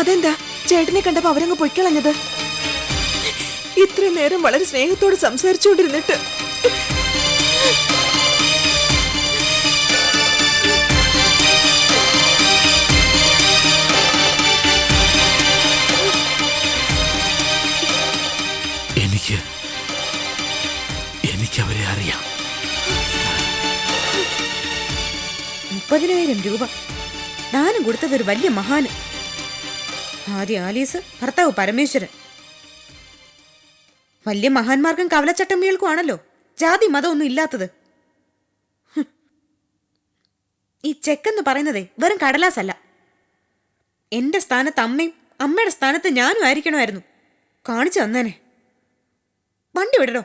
അതെന്താ? ചേട്ടനെ കണ്ടപ്പോ അവരങ്ങ് പൊയ്ക്കളഞ്ഞത്? ഇത്രയും നേരം വളരെ സ്നേഹത്തോട് സംസാരിച്ചുകൊണ്ടിരുന്നിട്ട്. എനിക്ക് എനിക്ക് അവരെ അറിയാം. മുപ്പതിനായിരം രൂപ. ദാനം കൊടുത്തത് ഒരു വലിയ മഹാന്. ആദ്യ ആലീസ് ഭർത്താവ് പരമേശ്വരൻ. വലിയ മഹാന്മാർക്കും കവലച്ചട്ടമ്പികൾക്കും ആണല്ലോ ജാതി മതമൊന്നും ഇല്ലാത്തത്. ഈ ചെക്കെന്ന് പറയുന്നതേ വെറും കടലാസല്ല. എന്റെ സ്ഥാനത്ത് അമ്മയും അമ്മയുടെ സ്ഥാനത്ത് ഞാനും ആയിരിക്കണമായിരുന്നു. കാണിച്ചു തന്നേനെ. വണ്ടി വിടടോ.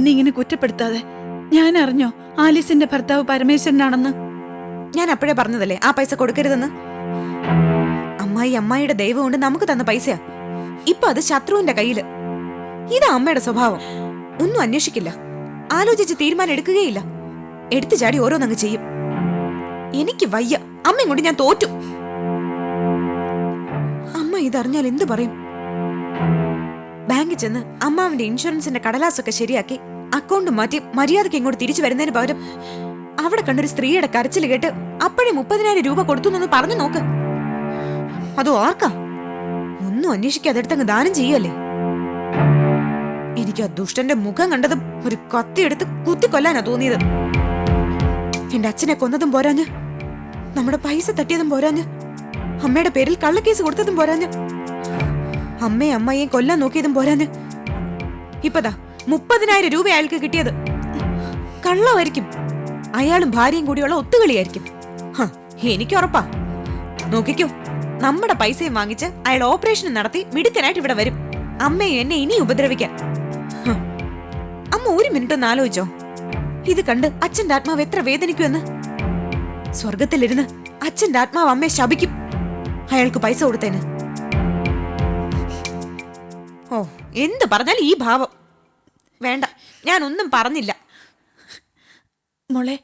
എന്നെ ഇങ്ങനെ കുറ്റപ്പെടുത്താതെ? ഞാൻ അറിഞ്ഞോ ആലീസിന്റെ ഭർത്താവ് പരമേശ്വരനാണെന്ന്? ഞാൻ അപ്പോഴേ പറഞ്ഞതല്ലേ ആ പൈസ കൊടുക്കരുതെന്ന്? അമ്മായി അമ്മായിയുടെ ദൈവം കൊണ്ട് നമുക്ക് തന്ന പൈസയാ. ഇപ്പൊ അത് ശത്രുവിന്റെ കയ്യിൽ. ഇതാ അമ്മയുടെ സ്വഭാവം. ഒന്നും അന്വേഷിക്കില്ല. ആലോചിച്ച് തീരുമാനം എടുക്കുകയില്ല. എടുത്തു ചാടി ഓരോന്നങ്ങ് ചെയ്യും. എനിക്ക് വയ്യ. അമ്മയും കൊണ്ട് ഞാൻ തോറ്റു. അമ്മ ഇതറിഞ്ഞാൽ എന്തു പറയും? ബാങ്കിൽ ചെന്ന് അമ്മാവിന്റെ ഇൻഷുറൻസിന്റെ കടലാസൊക്കെ ശരിയാക്കി അക്കൗണ്ട് മാറ്റി മര്യാദയ്ക്ക് ഇങ്ങോട്ട് തിരിച്ചു വരുന്നതിന് പകരം അവിടെ കണ്ടൊരു സ്ത്രീയുടെ കരച്ചിൽ കേട്ട് അപ്പോഴേ മുപ്പതിനായിരം രൂപ കൊടുത്തു എന്ന് പറഞ്ഞു നോക്ക്. അതോ ആർക്കാ? ഒന്നും അന്വേഷിക്കാതെ എടുത്തങ്ങ് ദാനം ചെയ്യല്ലേ എനിക്ക് ആ ദുഷ്ടന്റെ മുഖം കണ്ടതും ഒരു കത്തിയെടുത്ത് കുത്തിക്കൊല്ലാനാ തോന്നിയത്. എന്റെ അച്ഛനെ കൊന്നതും പോരാഞ്ഞ് നമ്മുടെ പൈസ തട്ടിയതും പോരാഞ്ഞ് അമ്മയുടെ പേരിൽ കള്ളക്കേസ് കൊടുത്തതും പോരാഞ്ഞ് അമ്മയും അമ്മയെയും കൊല്ലാൻ നോക്കിയതും പോരാന് ഇപ്പതാ മുപ്പതിനായിരം രൂപ അയാൾക്ക് കിട്ടിയത്. കള്ളമായിരിക്കും. അയാളും ഭാര്യയും കൂടിയുള്ള ഒത്തുകളിയായിരിക്കും. എനിക്ക് ഉറപ്പാ. നോക്കിക്കോ നമ്മുടെ പൈസയും വാങ്ങിച്ച് അയാൾ ഓപ്പറേഷൻ നടത്തി മിടുക്കനായിട്ട് ഇവിടെ വരും. അമ്മയും എന്നെ ഇനി ഉപദ്രവിക്കാൻ. അമ്മ ഒരു മിനിറ്റ് ഒന്ന് ആലോചിച്ചോ. ഇത് കണ്ട് അച്ഛന്റെ ആത്മാവ് എത്ര വേദനിക്കുമെന്ന്. സ്വർഗത്തിലിരുന്ന് അച്ഛന്റെ ആത്മാവ് അമ്മയെ ശപിക്കും. അയാൾക്ക് പൈസ കൊടുത്തേന്. ഓ എന്ത് പറഞ്ഞാലും ഈ ഭാവം. വേണ്ട ഞാനൊന്നും പറഞ്ഞില്ല. മോളെ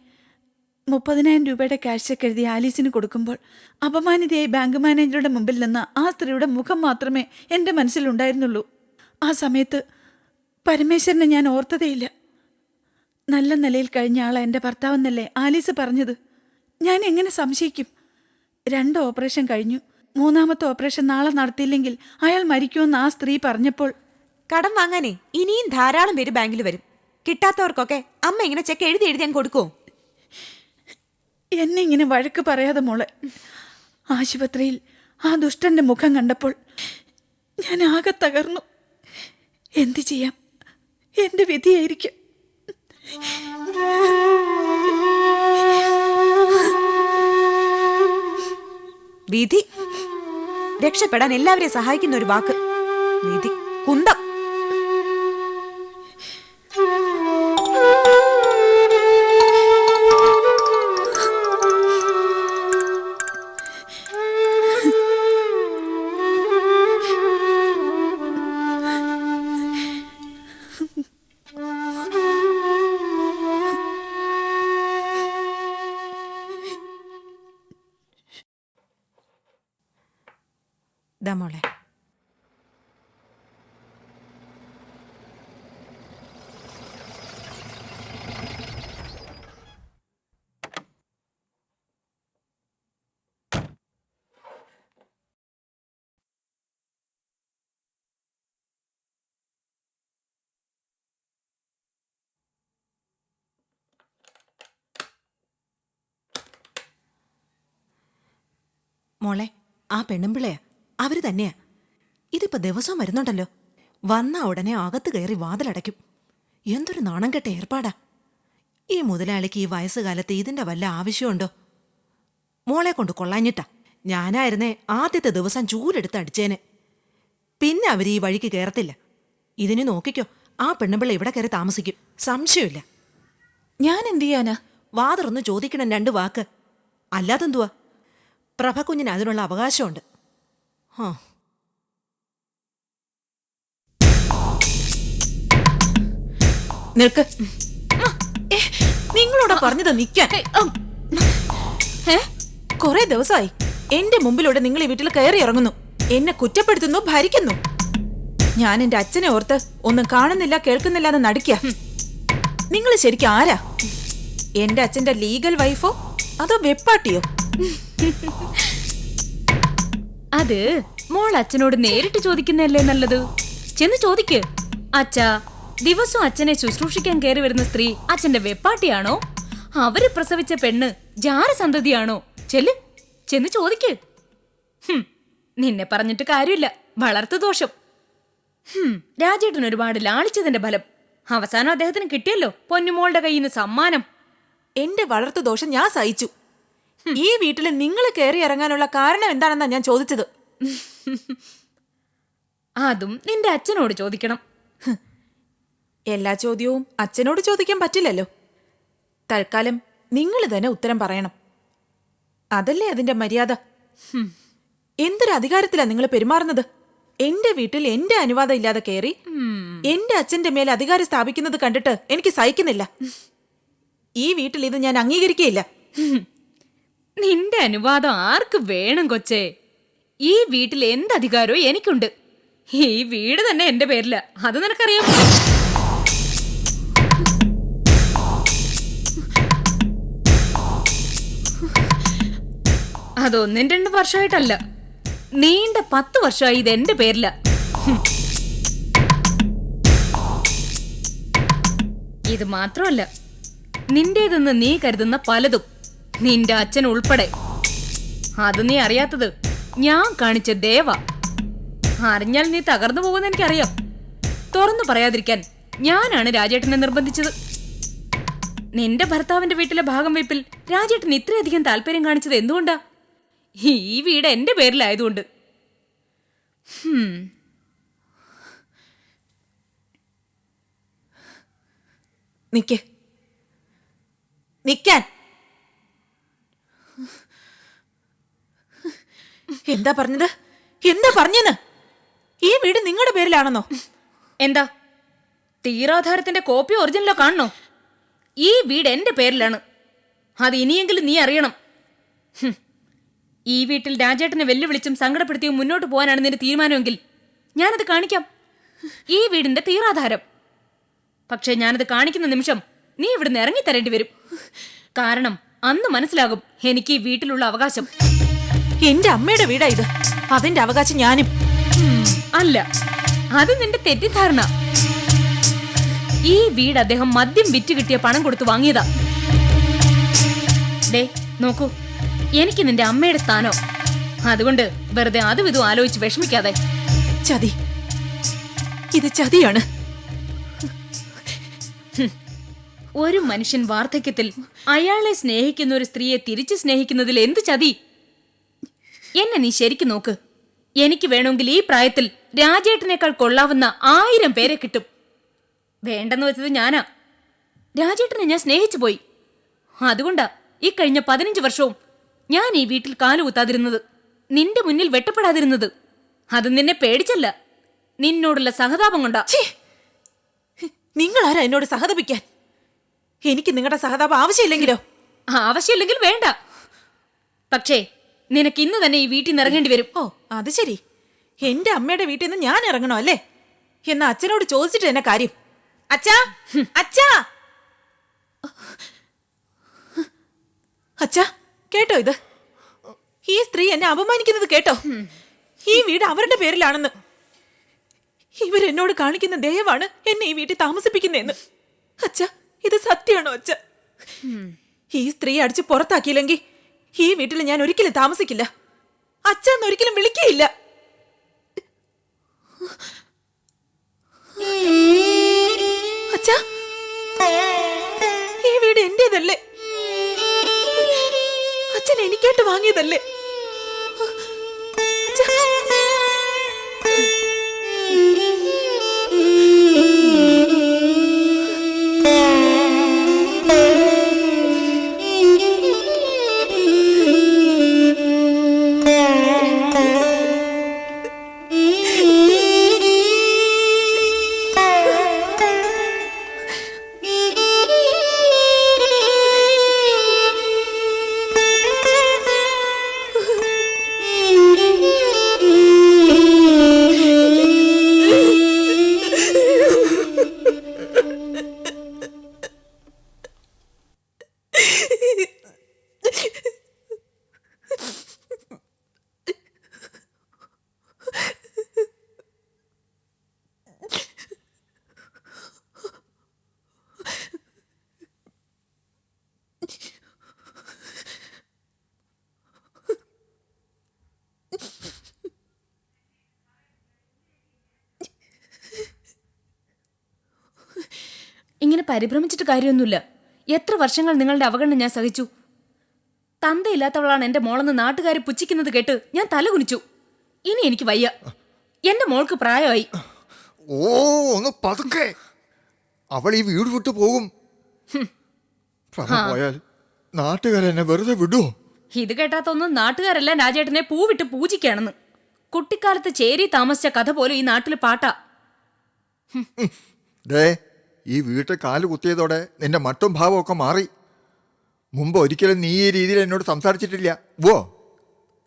മുപ്പതിനായിരം രൂപയുടെ ക്യാഷ് ചെക്ക് എഴുതി ആലീസിന് കൊടുക്കുമ്പോൾ അപമാനിതയായി ബാങ്ക് മാനേജറുടെ മുമ്പിൽ നിന്ന് ആ സ്ത്രീയുടെ മുഖം മാത്രമേ എന്റെ മനസ്സിലുണ്ടായിരുന്നുള്ളൂ. ആ സമയത്ത് പരമേശ്വരനെ ഞാൻ ഓർത്തതേയില്ല. നല്ല നിലയിൽ കഴിഞ്ഞ ആളാ എന്റെ ഭർത്താവെന്നല്ലേ ആലീസ് പറഞ്ഞത്? ഞാൻ എങ്ങനെ സംശയിക്കും? രണ്ട് ഓപ്പറേഷൻ കഴിഞ്ഞു. മൂന്നാമത്തെ ഓപ്പറേഷൻ നാളെ നടത്തിയില്ലെങ്കിൽ അയാൾ മരിക്കുമെന്ന് ആ സ്ത്രീ പറഞ്ഞപ്പോൾ കടം വാങ്ങാനേ ഇനിയും ധാരാളം പേര് ബാങ്കിൽ വരും. കിട്ടാത്തവർക്കൊക്കെ അമ്മ ഇങ്ങനെ ചെക്ക് എഴുതി എഴുതി അങ്ങ് കൊടുക്കുവോ? എന്നെ ഇങ്ങനെ വഴക്ക് പറയാതെ മോളെ ആശുപത്രിയിൽ ആ ദുഷ്ടന്റെ മുഖം കണ്ടപ്പോൾ ഞാൻ ആകെ തകർന്നു. എന്തു ചെയ്യാം? എന്റെ വിധിയായിരിക്കും. വിധി? രക്ഷപ്പെടാൻ എല്ലാവരെയും സഹായിക്കുന്ന ഒരു വാക്ക്. വിധി കുന്തം. മോളെ ആ പെണ്ണുമ്പിളയാ. അവർ തന്നെയാ. ഇതിപ്പോ ദിവസവും വരുന്നുണ്ടല്ലോ. വന്ന ഉടനെ അകത്ത് കയറി വാതിലടയ്ക്കും. എന്തൊരു നാണം കെട്ട ഏർപ്പാടാ. ഈ മുതലാളിക്ക് ഈ വയസ്സുകാലത്ത് ഇതിന്റെ വല്ല ആവശ്യമുണ്ടോ? മോളെ കൊണ്ട് കൊള്ളാഞ്ഞിട്ടാ. ഞാനായിരുന്നേ ആദ്യത്തെ ദിവസം ചൂലെടുത്ത് അടിച്ചേനെ. പിന്നെ അവർ ഈ വഴിക്ക് കയറത്തില്ല ഇതിന് നോക്കിക്കോ ആ പെണ്ണുപിള്ള ഇവിടെ കയറി താമസിക്കും. സംശയമില്ല. ഞാൻ എന്ത് ചെയ്യാനാ? വാതറൊന്ന് ചോദിക്കണം രണ്ട് വാക്ക്. അല്ലാതെന്തുവാ? പ്രഭ കുഞ്ഞിന് അതിനുള്ള അവകാശമുണ്ട്. ആ നിൽക്ക്. നിങ്ങളോട് പറഞ്ഞത് നിൽക്കാൻ കൊറേ ദിവസമായി. എന്റെ മുമ്പിലൂടെ നിങ്ങൾ ഈ വീട്ടിൽ കയറി ഇറങ്ങുന്നു. എന്നെ കുറ്റപ്പെടുത്തുന്നു ഭരിക്കുന്നു. ഞാൻ എന്റെ അച്ഛനെ ഓർത്ത് ഒന്നും കാണുന്നില്ല കേൾക്കുന്നില്ല എന്ന് നടിക്കുക നിങ്ങൾ ശരിക്കും ആരാ? എന്റെ അച്ഛന്റെ ലീഗൽ വൈഫോ? അതോ വെപ്പാട്ടിയോ? അത് മോൾ അച്ഛനോട് നേരിട്ട് ചോദിക്കുന്നതല്ലേ നല്ലത്? ചെന്ന് ചോദിക്ക്. അച്ഛാ ദിവസം അച്ഛനെ ശുശ്രൂഷിക്കാൻ കയറി വരുന്ന സ്ത്രീ അച്ഛന്റെ വെപ്പാട്ടിയാണോ? അവർ പ്രസവിച്ച പെണ്ണ് ജാരസന്തതിയാണോ? ചെല്ല് ചെന്ന് ചോദിക്ക്. നിന്നെ പറഞ്ഞിട്ട് കാര്യമില്ല. വളർത്തു ദോഷം. രാജേട്ടൻ ഒരുപാട് ലാളിച്ചതിന്റെ ഫലം. അവസാനം അദ്ദേഹത്തിന് കിട്ടിയല്ലോ പൊന്നുമോളുടെ കയ്യിൽ നിന്ന് സമ്മാനം. എന്റെ വളർത്തു ദോഷം ഞാൻ സഹിച്ചു. ഈ വീട്ടിൽ നിങ്ങൾ കയറി ഇറങ്ങാനുള്ള കാരണം എന്താണെന്നാ ഞാൻ ചോദിച്ചത്. അതും നിന്റെ അച്ഛനോട് ചോദിക്കണം. എല്ലാ ചോദ്യവും അച്ഛനോട് ചോദിക്കാൻ പറ്റില്ലല്ലോ. തൽക്കാലം നിങ്ങൾ തന്നെ ഉത്തരം പറയണം. അതല്ലേ അതിന്റെ മര്യാദ. എന്തൊരു അധികാരത്തിലാ നിങ്ങൾ പെരുമാറുന്നത്? എന്റെ വീട്ടിൽ എന്റെ അനുവാദം ഇല്ലാതെ കയറി എന്റെ അച്ഛന്റെ മേൽ അധികാരം സ്ഥാപിക്കുന്നത് കണ്ടിട്ട് എനിക്ക് സഹിക്കുന്നില്ല. ഈ വീട്ടിൽ ഇത് ഞാൻ അംഗീകരിക്കുകയില്ല. നിന്റെ അനുവാദം ആർക്ക് വേണം കൊച്ചേ? ഈ വീട്ടിൽ എന്തധികാരവും എനിക്കുണ്ട്. ഈ വീട് തന്നെ എന്റെ പേരില. അത് നിനക്കറിയാം. അതൊന്നും രണ്ട് വർഷമായിട്ടല്ല. നീണ്ട പത്ത് വർഷമായി ഇത് എന്റെ പേരില. ഇത് മാത്രമല്ല നിന്റേതെന്ന് നീ കരുതുന്ന പലതും നിന്റെ അച്ഛൻ ഉൾപ്പെടെ. അത് നീ അറിയാത്തത്. ഞാൻ കാണിച്ച ദേവ. അറിഞ്ഞാൽ നീ തകർന്നു പോകുമെന്ന് എനിക്കറിയാം. തുറന്നു പറയാതിരിക്കാൻ ഞാനാണ് രാജേട്ടനെ നിർബന്ധിച്ചത്. നിന്റെ ഭർത്താവിന്റെ വീട്ടിലെ ഭാഗം വയ്പിൽ രാജേട്ടൻ ഇത്രയധികം താല്പര്യം കാണിച്ചത് എന്തുകൊണ്ടാ? ഈ വീട് എന്റെ പേരിലായതുകൊണ്ട്. നിക്ക്. നിക്കാൻ. എന്താ പറഞ്ഞത്? എന്താ പറഞ്ഞെന്ന്? ഈ വീട് നിങ്ങളുടെ പേരിലാണെന്നോ? എന്താ? തീരാധാരത്തിന്റെ കോപ്പി ഒറിജിനലോ കാണണോ? ഈ വീട് എന്റെ പേരിലാണ്. അത് ഇനിയെങ്കിലും നീ അറിയണം. ഈ വീട്ടിൽ രാജേട്ടനെ വെല്ലുവിളിച്ചും സങ്കടപ്പെടുത്തിയും മുന്നോട്ട് പോകാനാണ് നിന്റെ തീരുമാനമെങ്കിൽ ഞാനത് കാണിക്കാം. ഈ വീടിന്റെ തീരാധാരം. പക്ഷേ ഞാനത് കാണിക്കുന്ന നിമിഷം നീ ഇവിടുന്ന് ഇറങ്ങി തരേണ്ടി വരും. കാരണം അന്ന് മനസ്സിലാകും എനിക്ക് ഈ വീട്ടിലുള്ള അവകാശം. എന്റെ അമ്മയുടെ വീടാ ഇത്. അതിന്റെ അവകാശം ഞാനും. അല്ല. അത് നിന്റെ തെറ്റിദ്ധാരണ. ഈ വീട് അദ്ദേഹം മദ്യം വിറ്റ് കിട്ടിയ പണം കൊടുത്ത് വാങ്ങിയതാ. ഡേ നോക്കൂ. എനിക്ക് നിന്റെ അമ്മയുടെ സ്ഥാനോ. അതുകൊണ്ട് വെറുതെ അതും ഇതും ആലോചിച്ച് വിഷമിക്കാതെ. ചതി. ഇത് ചതിയാണ്. ഒരു മനുഷ്യൻ വാർദ്ധക്യത്തിൽ അയാളെ സ്നേഹിക്കുന്ന ഒരു സ്ത്രീയെ തിരിച്ചു സ്നേഹിക്കുന്നതിൽ എന്ത് ചതി? എന്നെ നീ ശരിക്കും നോക്ക്. എനിക്ക് വേണമെങ്കിൽ ഈ പ്രായത്തിൽ രാജേട്ടനേക്കാൾ കൊള്ളാവുന്ന ആയിരം പേരെ കിട്ടും. വേണ്ടെന്ന് വെച്ചത് ഞാനാ. രാജേട്ടനെ ഞാൻ സ്നേഹിച്ചു പോയി. അതുകൊണ്ടാ ഈ കഴിഞ്ഞ പതിനഞ്ച് വർഷവും ഞാൻ ഈ വീട്ടിൽ കാലുകുത്താതിരുന്നത് നിന്റെ മുന്നിൽ വെട്ടപ്പെടാതിരുന്നത്. അത് നിന്നെ പേടിച്ചല്ല. നിന്നോടുള്ള സഹതാപം കൊണ്ടാ. നിങ്ങളാരാ നിങ്ങൾ ആരാ എന്നോട് സഹതപിക്കാൻ? എനിക്ക് നിങ്ങളുടെ സഹതാപം ആവശ്യമില്ലെങ്കിലോ? ആവശ്യമില്ലെങ്കിൽ വേണ്ട. പക്ഷേ നിനക്ക് ഇന്ന് തന്നെ ഈ വീട്ടിൽ നിന്ന് ഇറങ്ങേണ്ടി വരും. ഓ അത് ശരി. എന്റെ അമ്മയുടെ വീട്ടിൽ നിന്ന് ഞാൻ ഇറങ്ങണോ അല്ലേ? എന്ന അച്ഛനോട് ചോദിച്ചിട്ട് എന്നെ കാര്യം. അച്ഛാ അച്ഛാ! അച്ഛാ കേട്ടോ ഇത്? ഈ സ്ത്രീ എന്നെ അപമാനിക്കുന്നത് കേട്ടോ? ഈ വീട് അവരുടെ പേരിലാണെന്ന്. ഇവരെന്നോട് കാണിക്കുന്ന ദയവാണ് എന്നെ ഈ വീട്ടിൽ താമസിപ്പിക്കുന്നതെന്ന്. അച്ഛ ഇത് സത്യമാണോ അച്ഛ? ഈ സ്ത്രീ അടിച്ച് പുറത്താക്കിയില്ലെങ്കിൽ ഈ വീട്ടിൽ ഞാൻ ഒരിക്കലും താമസിക്കില്ല. അച്ഛൻ ഒരിക്കലും വിളിക്കുകയില്ല. അച്ഛാ ഈ വീട് എന്റേതല്ലേ? അച്ഛൻ എനിക്കായിട്ട് വാങ്ങിയതല്ലേ? പരിഭ്രമിച്ചിട്ട് കാര്യമൊന്നുമില്ല. എത്ര വർഷങ്ങൾ നിങ്ങളുടെ അവഗണന ഞാൻ സഹിച്ചു? തന്തയില്ലാത്തവളാണ് എന്റെ മോളെന്ന് നാട്ടുകാർ പുച്ഛിക്കുന്നത് കേട്ട് ഞാൻ തല കുനിച്ചു ഇനി എനിക്ക് വയ്യ. എന്റെ മോൾക്ക് പ്രായമായി. ഓ ഒന്ന് പതുക്കെ. അവൾ ഈ വീട് വിട്ടു പോകും. പ്രഭ പോയാൽ നാട്ടുകാരെന്നെ വെറുതെ വിടുവോ? ഇത് കേട്ടാത്തൊന്നും നാട്ടുകാരല്ല രാജേട്ടനെ പൂവിട്ട് പൂജിക്കാണെന്ന്. കുട്ടിക്കാലത്ത് ചേരി താമസിച്ച കഥ പോലും ഈ നാട്ടിൽ പാട്ടാ. ദേ ഈ വീട്ടിൽ കാൽ കുത്തിയതോടെ നിന്റെ മട്ടും ഭാവമൊക്കെ മാറി. മുമ്പ് ഒരിക്കലും നീ ഈ രീതിയിൽ എന്നോട് സംസാരിച്ചിട്ടില്ല. വോ.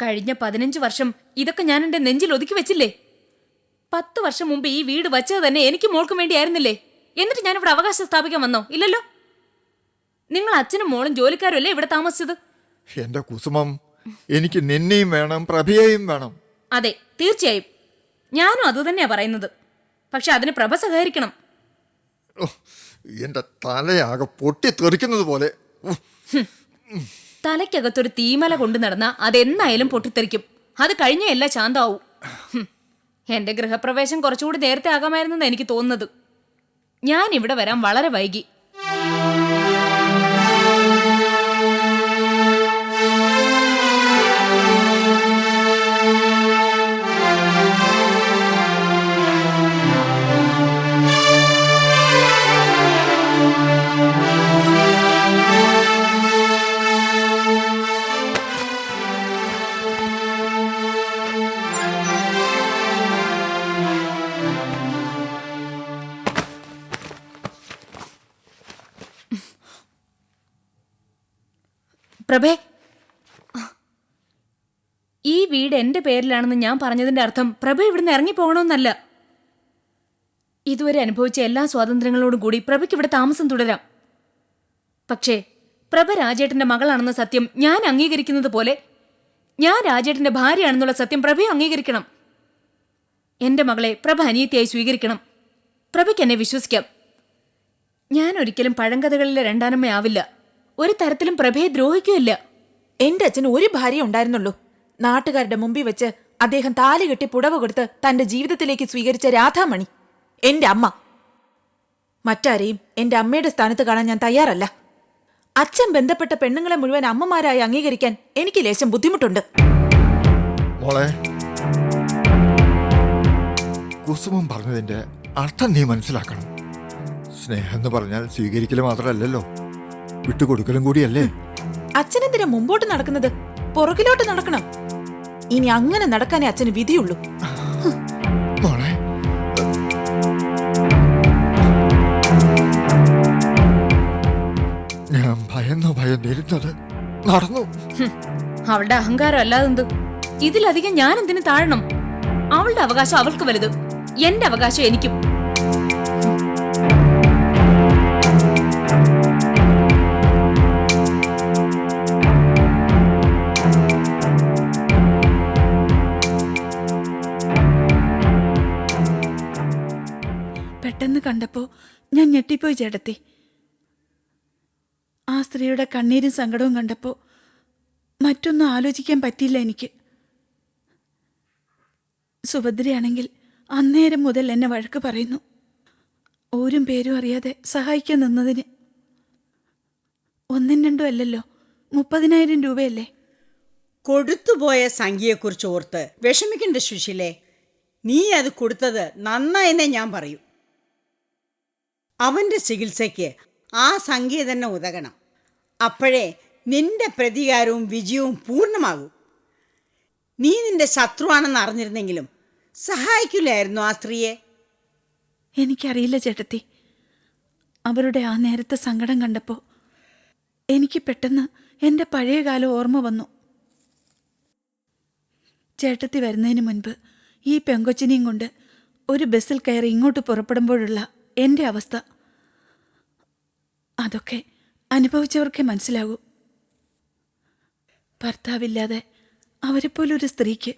കഴിഞ്ഞ പതിനഞ്ച് വർഷം ഇതൊക്കെ ഞാൻ എന്റെ നെഞ്ചിൽ ഒതുക്കി വെച്ചില്ലേ? പത്ത് വർഷം മുമ്പ് ഈ വീട് വച്ചത് തന്നെ എനിക്ക് മോൾക്കും വേണ്ടിയായിരുന്നില്ലേ? എന്നിട്ട് ഞാൻ ഇവിടെ അവകാശം സ്ഥാപിക്കാൻ വന്നോ? ഇല്ലല്ലോ? നിങ്ങൾ അച്ഛനും മോളും ജോലിക്കാരും അല്ലേ ഇവിടെ താമസിച്ചത്? എന്റെ കുസുമം എനിക്ക് നിന്നെയും വേണം പ്രഭയെയും വേണം. അതെ തീർച്ചയായും. ഞാനും അതുതന്നെയാ പറയുന്നത്. പക്ഷെ അതിന് പ്രഭ സഹകരിക്കണം. എന്റെ തലയാകെ പൊട്ടിത്തെറിക്കുന്നത് പോലെ. തലയ്ക്കകത്തൊരു തീമല കൊണ്ടു നടന്ന അതെന്നായാലും പൊട്ടിത്തെറിക്കും. അത് കഴിഞ്ഞ എല്ലാം ശാന്താവും. എന്റെ ഗൃഹപ്രവേശം കുറച്ചുകൂടി നേരത്തെ ആകാമായിരുന്നെന്ന് എനിക്ക് തോന്നുന്നത്. ഞാൻ ഇവിടെ വരാൻ വളരെ വൈകി. പ്രഭേ. ഈ വീട് എന്റെ പേരിലാണെന്ന് ഞാൻ പറഞ്ഞതിന്റെ അർത്ഥം പ്രഭ ഇവിടുന്ന് ഇറങ്ങിപ്പോകണമെന്നല്ല ഇതുവരെ അനുഭവിച്ച എല്ലാ സ്വാതന്ത്ര്യങ്ങളോടും കൂടി പ്രഭയ്ക്ക് ഇവിടെ താമസം തുടരാം. പക്ഷേ പ്രഭ രാജേട്ടന്റെ മകളാണെന്ന സത്യം ഞാൻ അംഗീകരിക്കുന്നത് പോലെ ഞാൻ രാജേട്ടന്റെ ഭാര്യയാണെന്നുള്ള സത്യം പ്രഭയും അംഗീകരിക്കണം. എന്റെ മകളെ പ്രഭ അനിയത്തിയായി സ്വീകരിക്കണം. പ്രഭയ്ക്ക് എന്നെ വിശ്വസിക്കാം. ഞാൻ ഒരിക്കലും പഴങ്കഥകളിലെ രണ്ടാനമ്മയാവില്ല. ഒരു തരത്തിലും പ്രഭയെ ദ്രോഹിക്കുകയില്ല. എന്റെ അച്ഛന് ഒരു ഭാര്യ ഉണ്ടായിരുന്നുള്ളൂ. നാട്ടുകാരുടെ മുമ്പിൽ വെച്ച് അദ്ദേഹം താലി കെട്ടി പുടവ കൊടുത്ത് തന്റെ ജീവിതത്തിലേക്ക് സ്വീകരിച്ച രാധാമണി. എന്റെ അമ്മ. മറ്റാരെയും എന്റെ അമ്മയുടെ സ്ഥാനത്ത് കാണാൻ ഞാൻ തയ്യാറല്ല. അച്ഛൻ ബന്ധപ്പെട്ട പെണ്ണുങ്ങളെ മുഴുവൻ അമ്മമാരായി അംഗീകരിക്കാൻ എനിക്ക് ലേശം ബുദ്ധിമുട്ടുണ്ട്. കുസുമം പറഞ്ഞതിന്റെ അർത്ഥം നീ മനസ്സിലാക്കണം. സ്നേഹം എന്ന് പറഞ്ഞാൽ സ്വീകരിക്കൽ മാത്രമല്ലല്ലോ. വിട്ടുകൊടുക്കലും കൂടിയല്ലേ? അച്ഛനെന്തിനാ മുമ്പോട്ട് നടക്കുന്നത്? പുറകിലോട്ട് നടക്കണം. ഇനി അങ്ങനെ നടക്കാനേ അച്ഛന് വിധിയുള്ളൂ. മോളെ. ഞാൻ ഭയന്നു ഭയന്നിരുന്നത് നടന്നു. ഹും, അവളുടെ അഹങ്കാരം അല്ലാതെന്ത്? ഇതിലധികം ഞാൻ എന്തിനു താഴണം? അവളുടെ അവകാശം അവൾക്ക് വലുത്. എന്റെ അവകാശം എനിക്കും. ഞെട്ടിപ്പോയി ചേട്ടത്തി. ആ സ്ത്രീയുടെ കണ്ണീരും സങ്കടവും കണ്ടപ്പോൾ മറ്റൊന്നും ആലോചിക്കാൻ പറ്റിയില്ല എനിക്ക്. സുഭദ്രയാണെങ്കിൽ അന്നേരം മുതൽ എന്നെ വഴക്ക് പറയുന്നു. ഓരും പേരും അറിയാതെ സഹായിക്കാൻ നിന്നതിന്. ഒന്നും രണ്ടും അല്ലല്ലോ മുപ്പതിനായിരം രൂപയല്ലേ? കൊടുത്തുപോയ സംഖ്യയെക്കുറിച്ച് ഓർത്ത് വിഷമിക്കണ്ട ശുശിലേ നീ അത് കൊടുത്തത് നന്നായെന്നേ ഞാൻ പറയൂ. അവന്റെ ചികിത്സയ്ക്ക് ആ സംഖ്യ ഉതകണം. അപ്പോഴേ നിന്റെ പ്രതികാരവും വിജയവും പൂർണമാകൂ. നീ നിന്റെ ശത്രുവാണെന്ന് അറിഞ്ഞിരുന്നെങ്കിലും സഹായിക്കില്ലായിരുന്നു ആ സ്ത്രീയെ. എനിക്കറിയില്ല ചേട്ടത്തി. അവരുടെ ആ നേരത്തെ സങ്കടം കണ്ടപ്പോൾ എനിക്ക് പെട്ടെന്ന് എന്റെ പഴയകാലം ഓർമ്മ വന്നു. ചേട്ടത്തി വരുന്നതിന് മുൻപ് ഈ പെങ്കൊച്ചിനെയും കൊണ്ട് ഒരു ബസ്സിൽ കയറി ഇങ്ങോട്ട് പുറപ്പെടുമ്പോഴുള്ള എന്റെ അവസ്ഥ. അതൊക്കെ അനുഭവിച്ചവർക്കേ മനസ്സിലാകൂ. ഭർത്താവില്ലാതെ അവരെപ്പോലൊരു സ്ത്രീക്ക്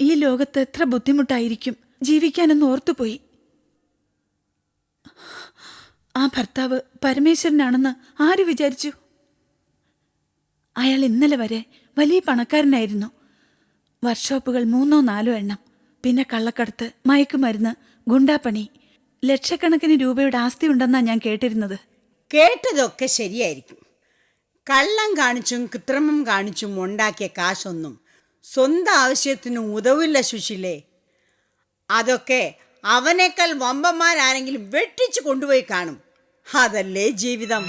ഈ ലോകത്ത് എത്ര ബുദ്ധിമുട്ടായിരിക്കും ജീവിക്കാനെന്ന് ഓർത്തുപോയി. ആ ഭർത്താവ് പരമേശ്വരനാണെന്ന് ആര് വിചാരിച്ചു? അയാൾ ഇന്നലെ വരെ വലിയ പണക്കാരനായിരുന്നു. വർക്ക്ഷോപ്പുകൾ മൂന്നോ നാലോ എണ്ണം പിന്നെ കള്ളക്കടത്ത് മയക്കുമരുന്ന് ഗുണ്ടാപ്പണി ലക്ഷക്കണക്കിന് രൂപയുടെ ആസ്തി ഉണ്ടെന്നാ ഞാൻ കേട്ടിരുന്നത്. കേട്ടതൊക്കെ ശരിയായിരിക്കും. കള്ളം കാണിച്ചും കൃത്രിമം കാണിച്ചും ഉണ്ടാക്കിയ കാശൊന്നും സ്വന്തം ആവശ്യത്തിന് ഉതവില്ല ശുശിലേ അതൊക്കെ അവനേക്കാൾ വമ്പന്മാരാരെങ്കിലും വെട്ടിച്ചു കൊണ്ടുപോയി കാണും. അതല്ലേ ജീവിതം?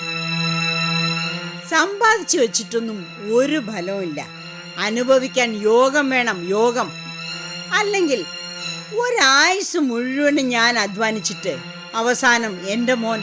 സമ്പാദിച്ചു വെച്ചിട്ടൊന്നും ഒരു ഫലവുമില്ല. അനുഭവിക്കാൻ യോഗം വേണം യോഗം. അല്ലെങ്കിൽ ഒരായുസ് മുഴുവനും ഞാൻ അധ്വാനിച്ചിട്ട് അവസാനം എന്റെ മോൻ